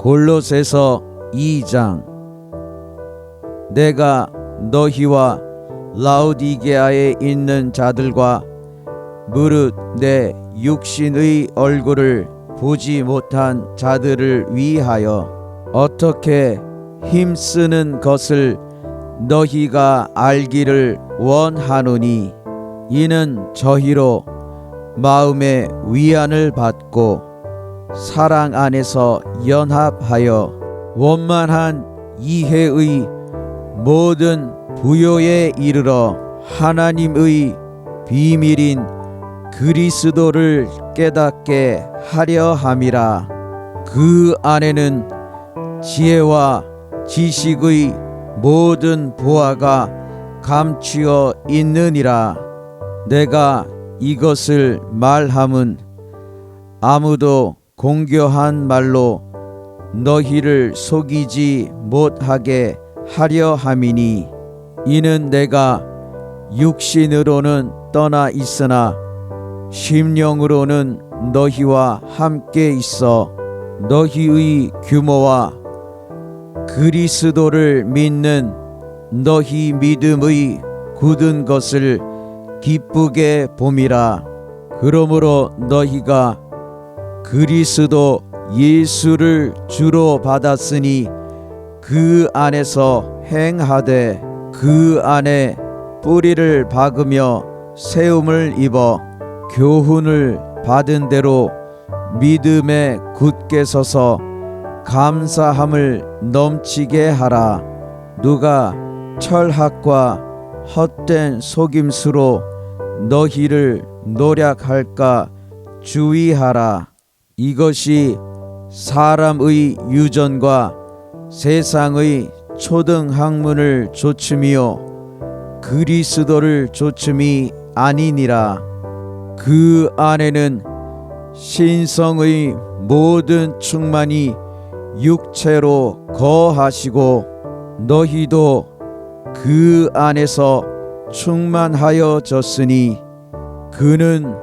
골로새서 2장. 내가 너희와 라우디게아에 있는 자들과 무릇 내 육신의 얼굴을 보지 못한 자들을 위하여 어떻게 힘쓰는 것을 너희가 알기를 원하노니? 이는 저희로 마음의 위안을 받고 사랑 안에서 연합하여 원만한 이해의 모든 부요에 이르러 하나님의 비밀인 그리스도를 깨닫게 하려 함이라. 그 안에는 지혜와 지식의 모든 보화가 감추어 있느니라. 내가 이것을 말함은 아무도 공교한 말로 너희를 속이지 못하게 하려 함이니 이는 내가 육신으로는 떠나 있으나 심령으로는 너희와 함께 있어 너희의 규모와 그리스도를 믿는 너희 믿음의 굳은 것을 기쁘게 봄이라. 그러므로 너희가 그리스도 예수를 주로 받았으니 그 안에서 행하되 그 안에 뿌리를 박으며 세움을 입어 교훈을 받은 대로 믿음에 굳게 서서 감사함을 넘치게 하라. 누가 철학과 헛된 속임수로 너희를 노략할까 주의하라 이것이 사람의 유전과 세상의 초등 학문을 조춤이요 그리스도를 조춤이 아니니라. 그 안에는 신성의 모든 충만이 육체로 거하시고 너희도 그 안에서 충만하여졌으니 그는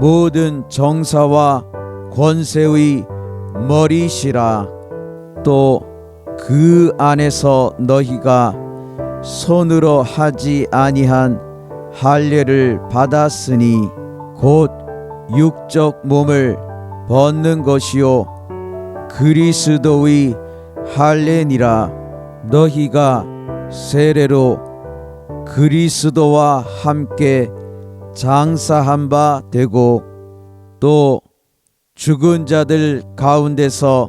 모든 정사와 권세의 머리시라. 또 그 안에서 너희가 손으로 하지 아니한 할례를 받았으니 곧 육적 몸을 벗는 것이요. 그리스도의 할례니라. 너희가 세례로 그리스도와 함께 장사한 바 되고 또 죽은 자들 가운데서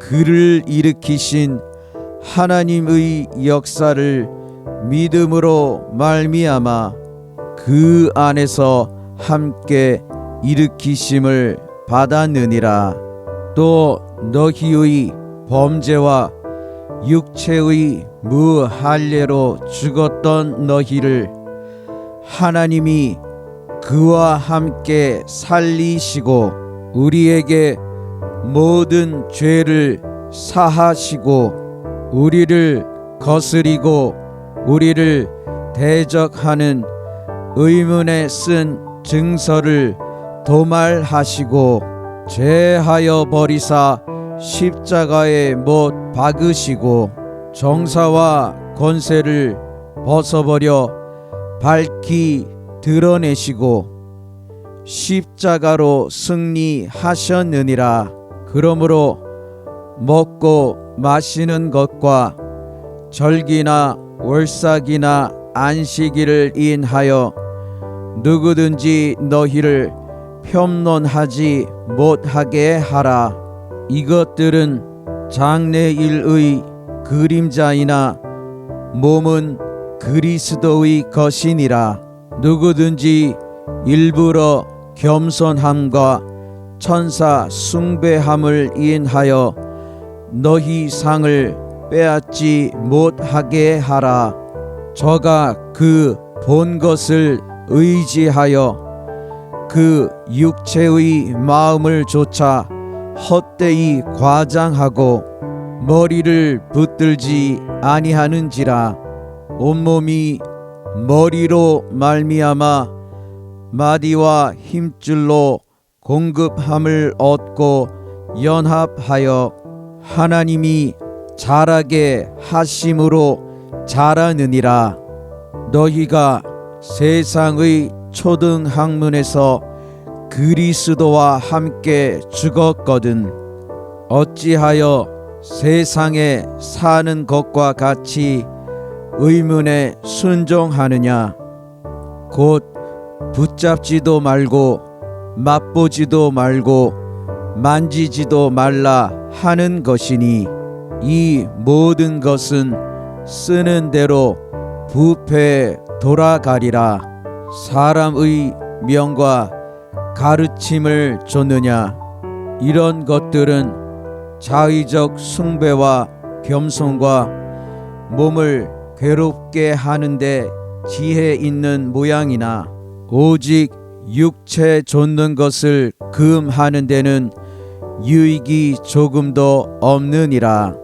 그를 일으키신 하나님의 역사를 믿음으로 말미암아 그 안에서 함께 일으키심을 받았느니라. 또 너희의 범죄와 육체의 무할례로 죽었던 너희를 하나님이 그와 함께 살리시고 우리에게 모든 죄를 사하시고 우리를 거스리고 우리를 대적하는 의문에 쓴 증서를 도말하시고 죄하여 버리사 십자가에 못 박으시고 정사와 권세를 벗어버려 밝히 드러내시고 십자가로 승리하셨느니라. 그러므로 먹고 마시는 것과 절기나 월삭이나 안식일을 인하여 누구든지 너희를 평론하지 못하게 하라. 이것들은 장래일의 그림자이나 몸은 그리스도의 것이니라. 누구든지 일부러 겸손함과 천사 숭배함을 인하여 너희 상을 빼앗지 못하게 하라. 저가 그 본 것을 의지하여 그 육체의 마음을 조차 헛되이 과장하고 머리를 붙들지 아니하는지라 온몸이 머리로 말미암아 마디와 힘줄로 공급함을 얻고 연합하여 하나님이 자라게 하심으로 자라느니라. 너희가 세상의 초등 학문에서 그리스도와 함께 죽었거든. 어찌하여 세상에 사는 것과 같이 의문에 순종하느냐? 곧 붙잡지도 말고 맛보지도 말고 만지지도 말라 하는 것이니 이 모든 것은 쓰는 대로 부패 돌아가리라. 사람의 명과 가르침을 줬느냐? 이런 것들은 자의적 숭배와 겸손과 몸을 괴롭게 하는데 지혜 있는 모양이나 오직 육체 좇는 것을 금하는 데는 유익이 조금도 없느니라